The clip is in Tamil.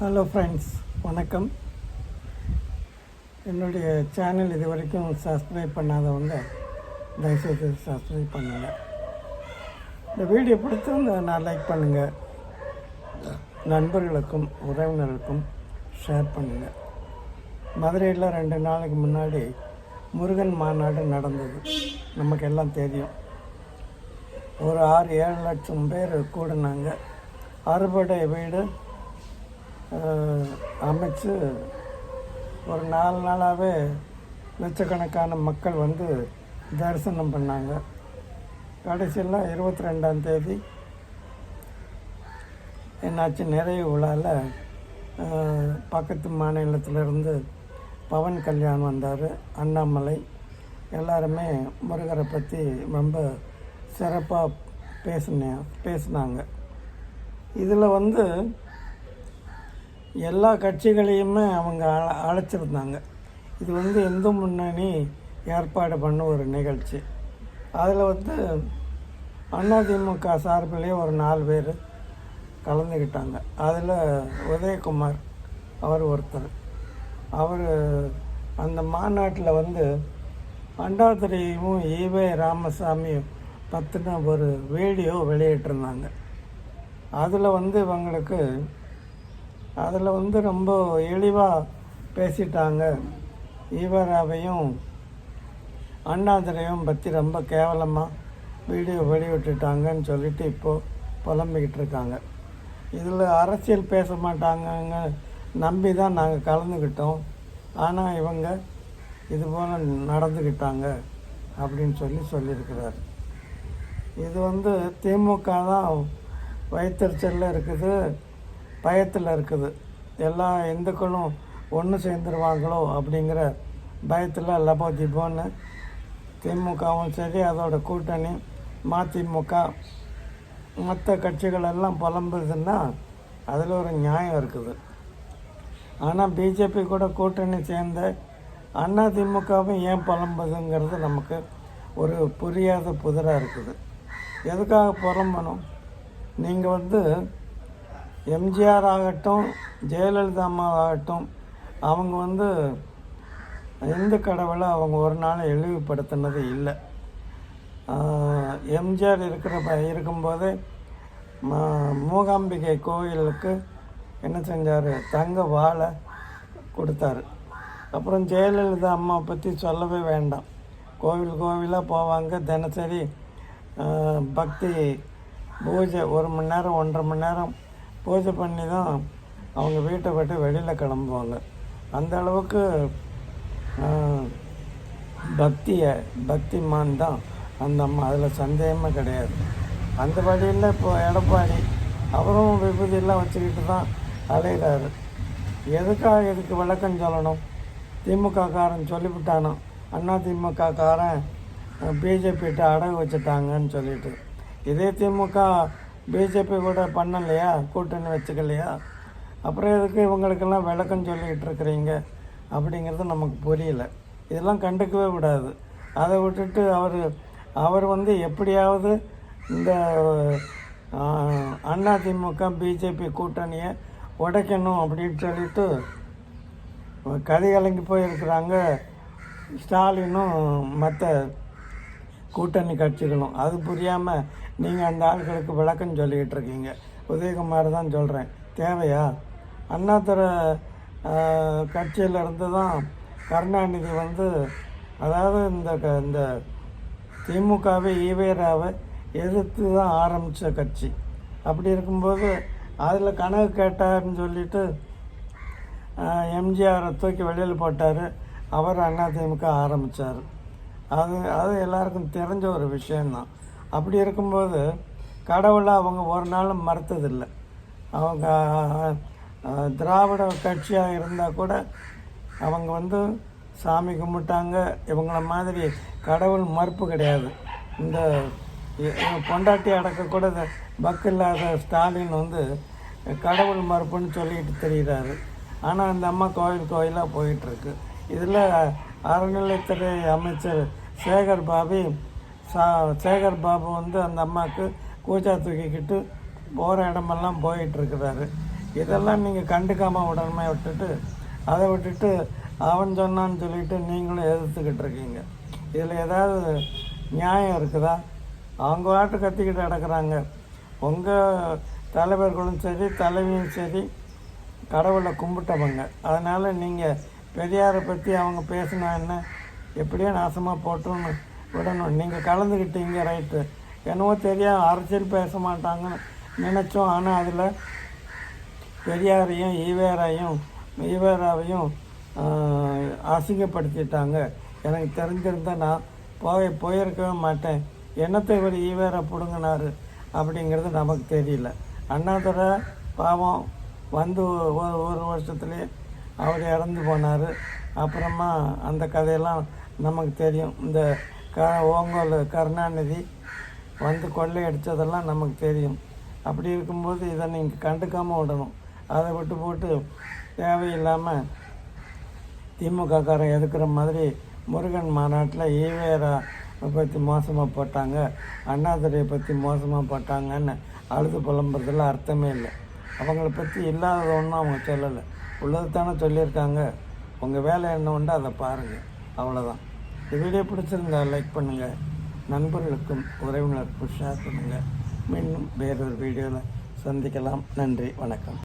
ஹலோ ஃப்ரெண்ட்ஸ் வணக்கம். என்னுடைய சேனல் இது வரைக்கும் சப்ஸ்கிரைப் பண்ணாதவங்க தயவுசெய்து சப்ஸ்கிரைப் பண்ணுங்கள் இந்த வீடியோ பிடிச்சிருந்தா நான் லைக் பண்ணுங்கள் நண்பர்களுக்கும் உறவினர்களுக்கும் ஷேர் பண்ணுங்கள் மதுரையில் ரெண்டு நாளைக்கு முன்னாடி முருகன் மாநாடு நடந்தது. நமக்கு எல்லாம் தெரியும். ஒரு ஆறு ஏழு லட்சம் பேர் கூடினாங்க. அறுபடை வீடு அமைச்சு ஒரு நாலு நாளாகவே லட்சக்கணக்கான மக்கள் வந்து தரிசனம் பண்ணாங்க. கடைசியில் இருபத்தி ரெண்டாம் தேதி என்னாச்சு நிறைவு விழாவில் பக்கத்து மாநிலத்திலிருந்து பவன் கல்யாண் வந்தார் அண்ணாமலை. எல்லாருமே முருகரை பற்றி ரொம்ப சிறப்பாக பேசினேன் பேசினாங்க. இதில் வந்து எல்லா கட்சிகளையுமே அவங்க அழ அழைச்சிருந்தாங்க. இது வந்து இந்து முன்னணி ஏற்பாடு பண்ண ஒரு நிகழ்ச்சி. அதில் வந்து அதிமுக சார்பிலேயே ஒரு நாலு பேர் கலந்துக்கிட்டாங்க அதில் உதயகுமார் அவர் ஒருத்தர். அவர் அந்த மாநாட்டில் வந்து அண்டாதுரையும் ஈவே ராமசாமியும் பற்றின ஒரு வீடியோ வெளியிட்டிருந்தாங்க. அதில் வந்து இவங்களுக்கு அதில் வந்து ரொம்ப இழிவாக பேசிட்டாங்க. ஈவராவையும் அண்ணாதுரையும் பற்றி ரொம்ப கேவலமாக வீடியோ வெளியிட்டுட்டாங்கன்னு சொல்லிட்டு இப்போது புலம்பிக்கிட்டு இருக்காங்க. இதில் அரசியல் பேச மாட்டாங்கங்க நம்பி தான் நாங்கள் கலந்துக்கிட்டோம். ஆனால் இவங்க இது போல் நடந்துக்கிட்டாங்க அப்படின்னு சொல்லி சொல்லியிருக்கிறார். இது வந்து திமுக தான் வயிற்றுச்சலில் இருக்குது. பயத்தில் இருக்குது. எல்லா இந்துக்களும் ஒன்று சேர்ந்துருவாங்களோ அப்படிங்கிற பயத்தில் லபோ திபோன்னு திமுகவும் சரி அதோட கூட்டணி மதிமுக மற்ற கட்சிகள் எல்லாம் புலம்புதுன்னா அதில் ஒரு நியாயம் இருக்குது. ஆனால் பிஜேபி கூட கூட்டணி சேர்ந்த அண்ணா திமுகவும் ஏன் புலம்புதுங்கிறது நமக்கு ஒரு புரியாத புதிராக இருக்குது. எதுக்காக புலம்பணும்? நீங்கள் வந்து எம்ஜிஆர் ஆகட்டும் ஜெயலலிதா அம்மா ஆகட்டும் அவங்க வந்து எந்த கடவுளை அவங்க ஒரு நாள் இழிவுபடுத்தினது இல்லை. எம்ஜிஆர் இருக்கிற ப- இருக்கும்போதே மூகாம்பிகை கோயிலுக்கு என்ன செஞ்சார்? தங்க வாழை கொடுத்தாரு. அப்புறம் ஜெயலலிதா அம்மா பற்றி சொல்லவே வேண்டாம். கோவில் கோவிலாக போவாங்க. தினசரி பக்தி பூஜை ஒரு மணி நேரம் ஒன்றரை மணி நேரம் பூஜை பண்ணி தான் அவங்க வீட்டை விட்டு வெளியில் கிளம்புவாங்க. அந்த அளவுக்கு பக்தியை பக்திமான் தான் அந்த அம்மா. அதில் சந்தேகமே கிடையாது. அந்த வழியில் இப்போ எடப்பாடி அவரும் விபூதியெல்லாம் வச்சுக்கிட்டு தான் அலைகிறாரு எதுக்காக இதுக்கு விளக்கம் சொல்லணும்? திமுக காரன் சொல்லிவிட்டானோ? அண்ணா திமுக காரன் பிஜேபிகிட்ட அடகு வச்சுட்டாங்கன்னு சொல்லிட்டு. இதே திமுக பிஜேபி கூட பண்ணலையா? கூட்டணி வச்சுக்கலையா? அப்புறம் எதுக்கு இவங்களுக்கெல்லாம் விளக்கம் சொல்லிக்கிட்டு இருக்கிறீங்க? அப்படிங்கிறது நமக்கு புரியல. இதெல்லாம் கண்டுக்கவே கூடாது. அதை விட்டுட்டு அவர் அவர் வந்து எப்படியாவது இந்த அதிமுக பிஜேபி கூட்டணியை உடைக்கணும் அப்படின்னு சொல்லிட்டு கதை கலங்கி போயிருக்கிறாங்க. ஸ்டாலினும் மற்ற கூட்டணி கட்சிகளும். அது புரியாமல் நீங்கள் அந்த ஆட்களுக்கு விளக்கம் சொல்லிக்கிட்டு இருக்கீங்க. உதயகுமார் தான் சொல்கிறேன் தேவையா? அண்ணாதுர கட்சியிலிருந்து தான் கருணாநிதி வந்து அதாவது இந்த க- இந்த திமுகவை ஈவேராவை எதிர்த்து தான் ஆரம்பித்த கட்சி. அப்படி இருக்கும்போது அதில் கனவு கேட்டார்னு சொல்லிட்டு எம்ஜிஆரை தூக்கி வெளியில் போட்டார். அவர் அதிமுக ஆரம்பித்தார் அது அது எல்லாருக்கும் தெரிஞ்ச ஒரு விஷயந்தான் அப்படி இருக்கும்போது கடவுளை அவங்க ஒரு நாளும் மறுத்ததில்லை. அவங்க திராவிட கட்சியாக இருந்தால் கூட அவங்க வந்து சாமி கும்பிட்டாங்க இவங்கள மாதிரி கடவுள் மறுப்பு கிடையாது. இந்த பொண்டாட்டி அடக்க கூட இந்த பக்கு இல்லாத ஸ்டாலின் வந்து கடவுள் மறுப்புன்னு சொல்லிட்டு தெரிகிறாரு ஆனால் அந்த அம்மா கோயில் கோயிலாக போயிட்டுருக்கு இதில் அறநிலைத்துறை அமைச்சர் சேகர் பாபு சா சேகர் பாபு வந்து அந்த அம்மாவுக்கு கூச்சா தூக்கிக்கிட்டு போகிற இடமெல்லாம் போயிட்டுருக்கிறாரு. இதெல்லாம் நீங்கள் கண்டுக்காமல் உடனே விட்டுட்டு அதை விட்டுட்டு அவன் சொன்னான்னு சொல்லிட்டு நீங்களும் எதிர்த்துக்கிட்டு இருக்கீங்க. இதில் ஏதாவது நியாயம் இருக்குதா? அவங்க வாட்டு கத்திக்கிட்டு கிடக்குறாங்க உங்கள் தலைவர்களும் சரி தலைவியும் சரி கடவுளை கும்பிட்டவங்க. அதனால் நீங்கள் பெரியாரை பற்றி அவங்க பேசினா என்ன? எப்படியோ நாசமாக போட்டோன்னு விடணும். நீங்கள் கலந்துக்கிட்டீங்க ரைட்டு என்னவோ தெரியும் அரசியல் பேச மாட்டாங்கன்னு நினச்சோம். ஆனால் அதில் பெரியாரையும் ஈவேராயும் ஈவேராவையும் அசிங்கப்படுத்திட்டாங்க. எனக்கு தெரிஞ்சிருந்தால் நான் போய் போயிருக்கவே மாட்டேன். என்னத்தை இவர் ஈவேரா பிடுங்கினாரு அப்படிங்கிறது நமக்கு தெரியல. அண்ணாதுரை பாவம் வந்து ஒரு ஒரு வருஷத்துலேயே அவர் இறந்து போனார். அப்புறமா அந்த கதையெல்லாம் நமக்கு தெரியும். இந்த க ஓங்கோல் கருணாநிதி வந்து கொள்ளையடித்ததெல்லாம் நமக்கு தெரியும். அப்படி இருக்கும்போது இதை நீங்கள் கண்டுக்காமல் விடணும். அதை விட்டு போட்டு தேவையில்லாமல் திமுக திமுககாரன் எதுக்குற மாதிரி முருகன் மாநாட்டில் ஈவேரா பற்றி மோசமாக போட்டாங்க. அண்ணாதுரையை பற்றி மோசமாக போட்டாங்கன்னு அழுது புலம்புறதுல அர்த்தமே இல்லை. அவங்கள பற்றி இல்லாத ஒன்றும் அவங்க சொல்லலை. உள்ளது தானே சொல்லியிருக்காங்க. உங்கள் வேலை என்ன உண்டோ அதை பாருங்கள் அவ்வளோதான் இந்த வீடியோ பிடிச்சிருந்தா லைக் பண்ணுங்கள் நண்பர்களுக்கும் உறவினருக்கும் ஷேர் பண்ணுங்கள் மீண்டும் வேறொரு வீடியோவில் சந்திக்கலாம். நன்றி. வணக்கம்.